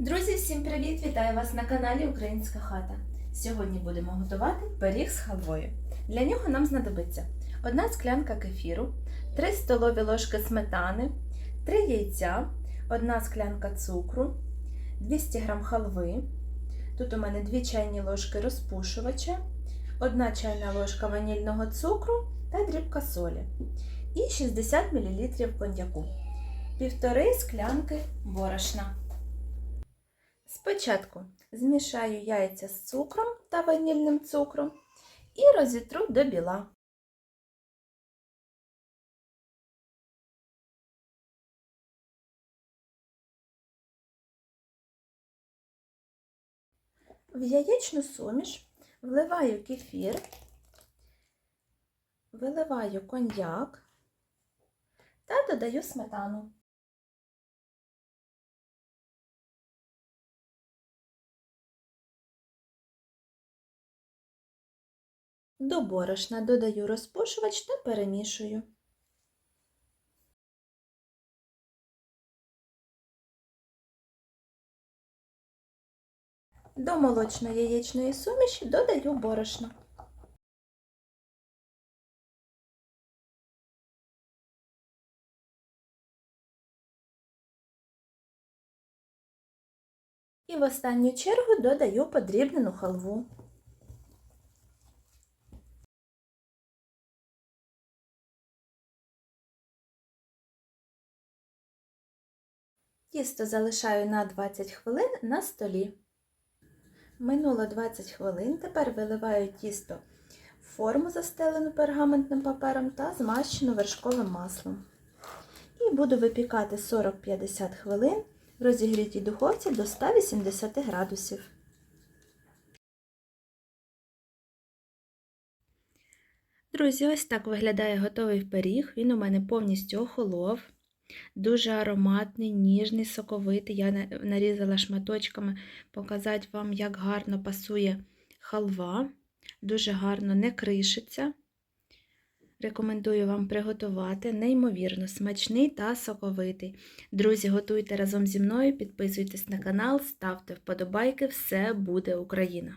Друзі, всім привіт! Вітаю вас на каналі Українська хата. Сьогодні будемо готувати пиріг з халвою. Для нього нам знадобиться одна склянка кефіру, 3 столові ложки сметани, 3 яйця, 1 склянка цукру, 200 г халви. Тут у мене 2 чайні ложки розпушувача, 1 чайна ложка ванільного цукру та дрібка солі і 60 мл коньяку, півтори склянки борошна. Спочатку змішаю яйця з цукром та ванільним цукром і розітру до біла. В яєчну суміш вливаю кефір, виливаю коньяк та додаю сметану. До борошна додаю розпушувач та перемішую. До молочно-яєчної суміші додаю борошно. І в останню чергу додаю подрібнену халву. Тісто залишаю на 20 хвилин на столі. Минуло 20 хвилин, тепер виливаю тісто в форму, застелену пергаментним папером та змащену вершковим маслом. І буду випікати 40-50 хвилин в розігрітій духовці до 180 градусів. Друзі, ось так виглядає готовий пиріг. Він у мене повністю охолов. Дуже ароматний, ніжний, соковитий. Я нарізала шматочками показати вам, як гарно пасує халва. Дуже гарно не кришиться. Рекомендую вам приготувати, неймовірно, смачний та соковитий. Друзі, готуйте разом зі мною, підписуйтесь на канал, ставте вподобайки, все буде Україна!